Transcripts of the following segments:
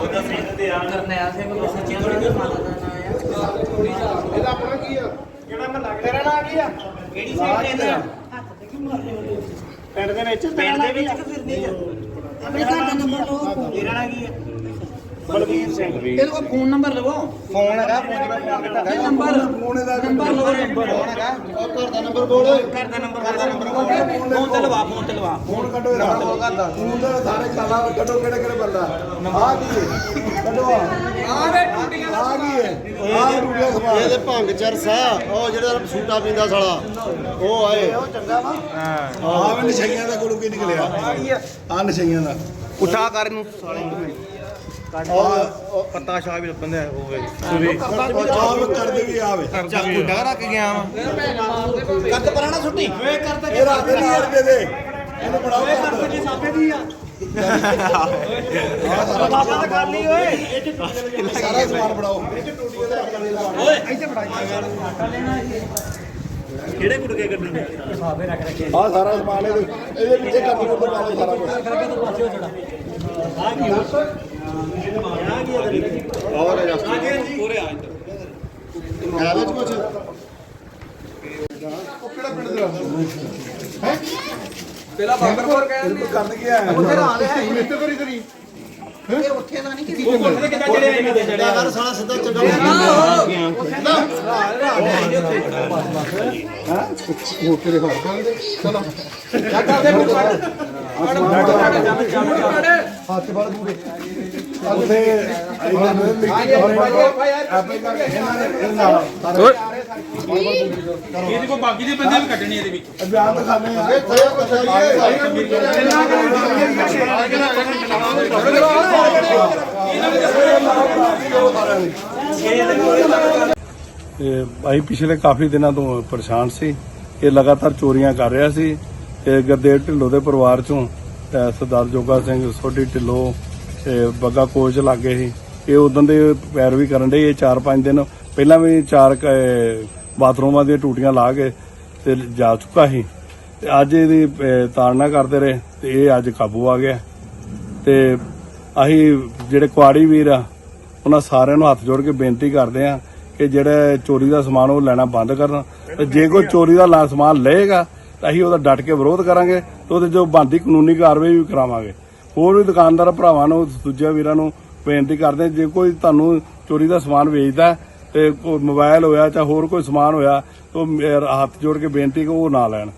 ਕਰਨੈਲ ਸਿੰਘ ਨੂੰ ਸੱਚੀ ਥੋੜੀ ਜਿਹੀ ਮਾਤਾ ਦਾ ਨਾਂ ਆ ਇਹਦਾ ਆਪਣਾ ਕੀ ਆ ਕਿਹੜਾ ਮਹੱਲਾ ਤੇਰਾ ਨਾਂ ਕੀ ਆ ਕਿਹੜੀ ਸਾਈਡ ਤੇ ਪਿੰਡ ਦੇ ਵਿੱਚ ਪਿੰਡ ਦੇ ਵਿੱਚ ਫਿਰਦੀ ਆ ਆਪਣੇ ਘਰ ਦਾ ਨੰਬਰ ਲਓ ਤੇਰਾ ਨਾਂ ਕੀ ਆ? ਬਲਵੀਰ ਸਿੰਘ। ਇਹਦੇ ਕੋਲ ਫੋਨ ਨੰਬਰ ਲਵੋ। ਫੋਨ ਹੈਗਾ ਫੋਨ ਦਾ ਫੋਨ ਕਿੱਥੇ ਇਹ ਨੰਬਰ। ਨੰਬਰ ਲਵੋ। ਫੋਨ ਹੈਗਾ। ਉਹ ਘਰ ਦਾ ਨੰਬਰ ਬੋਲ। ਘਰ ਦਾ ਨੰਬਰ ਘਰ ਦਾ ਨੰਬਰ ਫੋਨ ਤੇ ਲਵਾ ਫੋਨ ਤੇ ਲਵਾ। ਫੋਨ ਕੱਢੋ ਇਹਦਾ। ਫੋਨ ਦਾ ਸਾਰੇ ਕਾਲਾ ਕੱਢੋ ਕਿਹੜੇ ਕਿਹੜੇ ਬੰਦਾ। ਆ ਕੀ ਹੈ? ਕੱਢੋ ਆ ਵੇ ਟੂਟੀਆਂ ਆ ਕੀ ਹੈ? ਆ ਟੂਟੀਆਂ ਸਮਾਨ। ਇਹਦੇ ਭੰਗ ਚਰਸਾ ਉਹ ਜਿਹੜਾ ਸੂਟਾ ਪੀਂਦਾ ਸਾਲਾ। ਉਹ ਆਏ। ਆ ਵੇ। ਨਸ਼ਈਆਂ ਦਾ ਕੋਲੋਂ ਕੀ ਨਿਕਲਿਆ? ਆ ਨਸ਼ਈਆਂ ਦਾ। ਉਠਾ ਕਰ ਨੂੰ ਸਾਲੇ ਉਹ ਪੱਤਾ ਸ਼ਾਹ ਵੀ ਹੋਵੇ। ਵੇ ਕਰਦੇ ਵੀ ਆਵੇ। ਚਾਕੂ ਡਾ ਰੱਖ ਗਿਆ ਵਾ। ਕੱਟ ਪਰਾਣਾ ਛੁੱਟੀ। ਓਏ ਕਰਦਾ ਇਹ ਰੱਖਦੇ ਨਹੀਂ ਅਰਦੇ ਦੇ ਇਹਨੂੰ ਬੜਾਓ ਕਰਦੇ ਕੀ ਸਾਪੇ ਦੀ ਆ। ਬਾਬਾ ਕਰ ਲਈ ਓਏ। ਸਾਰਾ ਸਮਾਨ ਬੜਾਓ ਕਿਹੜੇ ਗੁਟਕੇ ਕੱਢਣੇ? ਆ ਸਾਰਾ ਸਮਾਨ ਇਹਦੇ ਪਿੱਛੇ ਕੰਮ ਕਰਦਾ ਪਾਓ ਸਾਰਾ ਕੁਝ ਹੈ ਵਿੱਚ ਕੁਛ ਉਹ ਕਿਹੜਾ ਪਿੰਡ ਦਾ ਹੈ ਪਹਿਲਾਂ ਬਾਬਰਪੁਰ ਕਹਿੰਦੇ ਕਰਨ ਆਇਆ ਉੱਥੇ ਰਾਲ ਹੈ ਮਿੱਤੇ ਕਰੀ ਕਰੀ ਇਹ ਉੱਥੇ ਦਾ ਨਹੀਂ ਕਿਸੇ ਚੜਿਆ ਕਰ ਸਾਲਾ ਸਿੱਧਾ ਚੰਗਾ ਉਹ ਤੇਰੇ ਹੋਰ ਕਰਦੇ ਚਲੋ ਹੱਥ ਫੜ ਪੂਰੇ ਉੱਥੇ ਇਹਨਾਂ ਨੇ ਮਿੱਟੀ ਆਪਣੇ ਕਰਕੇ ਇਹਦੇ ਕੋਲ ਬਾਕੀ ਦੇ ਬੰਦੇ ਵੀ ਕੱਢਣੇ ਇਹਦੇ ਵਿੱਚ ਇਹ ਅਸੀਂ ਪਿਛਲੇ ਕਾਫੀ ਦਿਨਾਂ ਤੋਂ ਪਰੇਸ਼ਾਨ ਸੀ। ਇਹ ਲਗਾਤਾਰ ਚੋਰੀਆਂ ਕਰ ਰਿਹਾ ਸੀ। ਤੇ ਗੁਰਦੇਵ ਢਿੱਲੋਂ ਦੇ ਪਰਿਵਾਰ ਚੋਂ ਸਰਦਾਰ ਜੋਗਾ ਸਿੰਘ ਸੋਢੀ ਢਿੱਲੋਂ ਤੇ ਬੱਗਾ ਕੋਚ ਲੱਗੇ ਸੀ। ਇਹ ਉਦੋਂ ਦੇ ਪੈਰ ਵੀ ਕਰਨ ਦੇ ਇਹ 4-5 ਦਿਨ। ਪਹਿਲਾਂ ਵੀ ਚਾਰ ਕ- ਬਾਥਰੂਮਾਂ ਦੀਆਂ ਟੂਟੀਆਂ ਲਾ ਕੇ ਤੇ ਜਾ ਚੁੱਕਾ ਸੀ। ਤੇ ਅੱਜ ਇਹਦੀ ਤਾੜਨਾ ਕਰਦੇ ਰਹੇ ਤੇ ਇਹ ਅੱਜ ਕਾਬੂ ਆ ਗਿਆ। ਤੇ ਅਸੀਂ ਜਿਹੜੇ ਕੁਆੜੀ ਵੀਰ ਆ, ਉਹਨਾਂ ਸਾਰਿਆਂ ਨੂੰ ਹੱਥ ਜੋੜ ਕੇ ਬੇਨਤੀ ਕਰਦੇ ਆ ਕਿ ਜਿਹੜਾ ਚੋਰੀ ਦਾ ਸਮਾਨ ਉਹ ਲੈਣਾ ਬੰਦ ਕਰਨ। ਤੇ ਜੇ ਕੋਈ ਚੋਰੀ ਦਾ ਲਾ- ਸਮਾਨ ਲਏਗਾ, ਤਾਂ ਅਸੀਂ ਉਹਦਾ ਡਟ ਕੇ ਵਿਰੋਧ ਕਰਾਂਗੇ ਤੇ ਉਹਦੇ ਜੋ ਬੰਦੀ ਕਾਨੂੰਨੀ ਕਾਰਵਾਈ ਵੀ ਕਰਾਵਾਂਗੇ। ਹੋਰ ਵੀ ਦੁਕਾਨਦਾਰ ਭਰਾਵਾਂ ਨੂੰ ਦੂਜੇ ਵੀਰਾਂ ਨੂੰ ਬੇਨਤੀ ਕਰਦੇ ਹਾਂ, ਜੇ ਕੋਈ ਤੁਹਾਨੂੰ ਚੋਰੀ ਦਾ ਸਮਾਨ ਵੇਚਦਾ ਹੈ ਤੇ ਕੋਈ ਮੋਬਾਈਲ ਹੋਇਆ ਜਾਂ ਹੋਰ ਕੋਈ ਸਮਾਨ ਹੋਇਆ ਤਾਂ ਹੱਥ ਜੋੜ ਕੇ ਬੇਨਤੀ ਕਿ ਉਹ ਨਾ ਲੈਣ।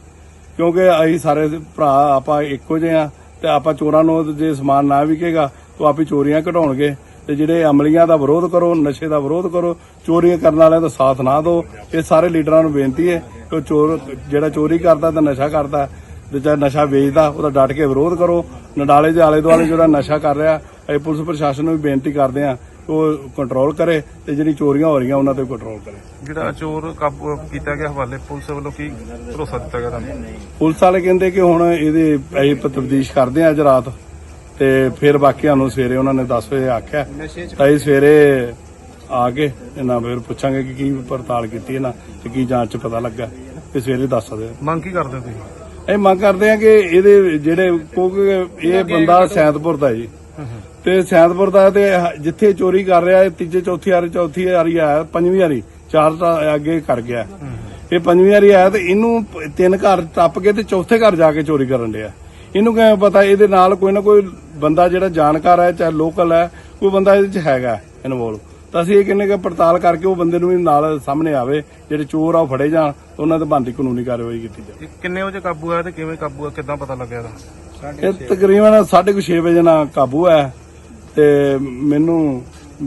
ਕਿਉਂਕਿ ਅਸੀਂ ਸਾਰੇ ਭਰਾ ਆਪਾਂ ਇੱਕੋ ਜਿਹੇ ਆ ਤੇ ਆਪਾਂ ਚੋਰਾਂ ਨੂੰ ਜੇ ਸਮਾਨ ਨਾ ਵਿਕੇਗਾ ਤਾਂ ਆਪੀ ਚੋਰੀਆਂ ਘਟਾਉਣਗੇ ਤੇ ਜਿਹੜੇ ਅਮਲੀਆਂ ਦਾ ਵਿਰੋਧ ਕਰੋ ਨਸ਼ੇ ਦਾ ਵਿਰੋਧ ਕਰੋ ਚੋਰੀਆਂ ਕਰਨ ਵਾਲਿਆਂ ਦਾ ਸਾਥ ਨਾ ਦਿਓ ਇਹ ਸਾਰੇ ਲੀਡਰਾਂ ਨੂੰ ਬੇਨਤੀ ਹੈ ਕਿ ਉਹ ਚੋਰ ਜਿਹੜਾ ਚੋਰੀ ਕਰਦਾ ਤਾਂ ਨਸ਼ਾ ਕਰਦਾ ਤੇ ਜਾਂ ਨਸ਼ਾ ਵੇਚਦਾ ਉਹਦਾ ਡਟ ਕੇ ਵਿਰੋਧ ਕਰੋ। ਨਡਾਲੇ ਦੇ ਆਲੇ ਦੁਆਲੇ ਜਿਹੜਾ ਨਸ਼ਾ ਕਰ ਰਿਹਾ ਪੁਲਿਸ ਪ੍ਰਸ਼ਾਸਨ ਨੂੰ ਵੀ ਬੇਨਤੀ ਕਰਦੇ ਆ ਉਹ ਕੰਟਰੋਲ ਕਰੇ ਤੇ ਜਿਹੜੀ ਚੋਰੀਆਂ ਹੋ ਰਹੀਆਂ ਉਹਨਾਂ ਤੇ ਕੰਟਰੋਲ ਕਰੇ। ਜਿਹੜਾ ਚੋਰ ਕਾਬੂ ਕੀਤਾ ਗਿਆ ਹਵਾਲੇ ਪੁਲਿਸ ਵੱਲੋਂ ਕੀ ਭਰੋਸਾ ਦਿੱਤਾ ਗਿਆ ਤੁਹਾਨੂੰ? ਪੁਲਿਸ ਵਾਲੇ ਕਹਿੰਦੇ ਕਿ ਹੁਣ ਇਹਦੇ ਅਸੀਂ ਤਬਦੀਸ਼ ਕਰਦੇ ਆ ਅੱਜ ਰਾਤ ਤੇ ਫਿਰ ਬਾਕੀਆਂ ਨੂੰ ਸਵੇਰੇ ਉਹਨਾਂ ਨੇ 10 ਵਜੇ ਆਖਿਆ। ਤਾਂ ਅਸੀਂ ਸਵੇਰੇ ਆ ਕੇ ਇਹਨਾਂ ਫਿਰ ਪੁੱਛਾਂਗੇ ਕਿ ਕੀ ਪੜਤਾਲ ਕੀਤੀ ਇਹਨਾਂ ਤੇ ਕੀ ਜਾਂਚ ਚ ਪਤਾ ਲੱਗਾ ਤੇ ਸਵੇਰੇ ਦੱਸ ਸਕਦੇ ਮੰਗ ਕੀ ਕਰਦੇ ਤੁਸੀਂ? ਅਸੀਂ ਮੰਗ ਕਰਦੇ ਆ ਕਿ ਇਹਦੇ ਜਿਹੜੇ ਕਿਉਂਕਿ ਇਹ ਬੰਦਾ ਸੈਂਤਪੁਰ ਦਾ ਜੀ। ਤੇ ਸੈਂਤਪੁਰ ਦਾ ਤੇ ਜਿੱਥੇ ਚੋਰੀ ਕਰ ਰਿਹਾ, ਇਹ ਤੀਜੇ, ਚੌਥੀ ਵਾਰੀ ਚੌਥੀ ਵਾਰੀ ਆਇਆ, ਪੰਜਵੀਂ ਵਾਰੀ ਚਾਰ ਤਾਂ ਅੱਗੇ ਕਰ ਗਿਆ। ਇਹ ਪੰਜਵੀਂ ਵਾਰੀ ਆਇਆ ਤੇ ਇਹਨੂੰ ਤਿੰਨ ਘਰ ਟੱਪ ਕੇ ਤੇ ਚੌਥੇ ਘਰ ਜਾ ਕੇ ਚੋਰੀ ਕਰਨ ਡਿਆ। ਇਹਨੂੰ ਕਿਵੇਂ ਪਤਾ, ਇਹਦੇ ਨਾਲ ਕੋਈ ਨਾ ਕੋਈ ਬੰਦਾ ਜਿਹੜਾ ਜਾਣਕਾਰ ਹੈ, ਚਾਹੇ ਲੋਕਲ ਹੈ, ਕੋਈ ਬੰਦਾ ਇਹਦੇ ਚ ਹੈਗਾ ਇਨਵੋਲਵ ਤਾਂ ਅਸੀਂ ਇਹ ਕਹਿੰਦੇ ਕਿ ਪੜਤਾਲ ਕਰਕੇ ਉਹ ਬੰਦੇ ਨੂੰ ਵੀ ਨਾਲ ਸਾਹਮਣੇ ਆਵੇ, ਜਿਹੜੇ ਚੋਰ ਆ ਉਹ ਫੜੇ ਜਾਣ ਤੇ ਉਹਨਾਂ ਤੇ ਬਣਦੀ ਕਾਨੂੰਨੀ ਕਾਰਵਾਈ ਕੀਤੀ ਜਾਵੇ। ਕਿੰਨੇ ਵਜੇ ਕਾਬੂ ਆਇਆ ਤੇ ਕਿਵੇਂ ਕਾਬੂ ਆ, ਕਿੱਦਾਂ ਪਤਾ ਲੱਗਿਆ ਇਹਦਾ? ਇਹ ਤਕਰੀਬਨ 6:30 ਵਜੇ ਨਾਲ ਕਾਬੂ ਹੈ ਤੇ ਮੈਨੂੰ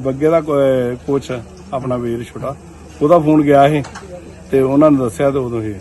ਬੱਗੇ ਦਾ ਕੋਚ ਆਪਣਾ ਵੀਰ ਛੋਟਾ ਉਹਦਾ ਫੋਨ ਗਿਆ ਸੀ ਤੇ ਉਹਨਾਂ ਨੇ ਦੱਸਿਆ ਤੇ ਉਦੋਂ ਹੀ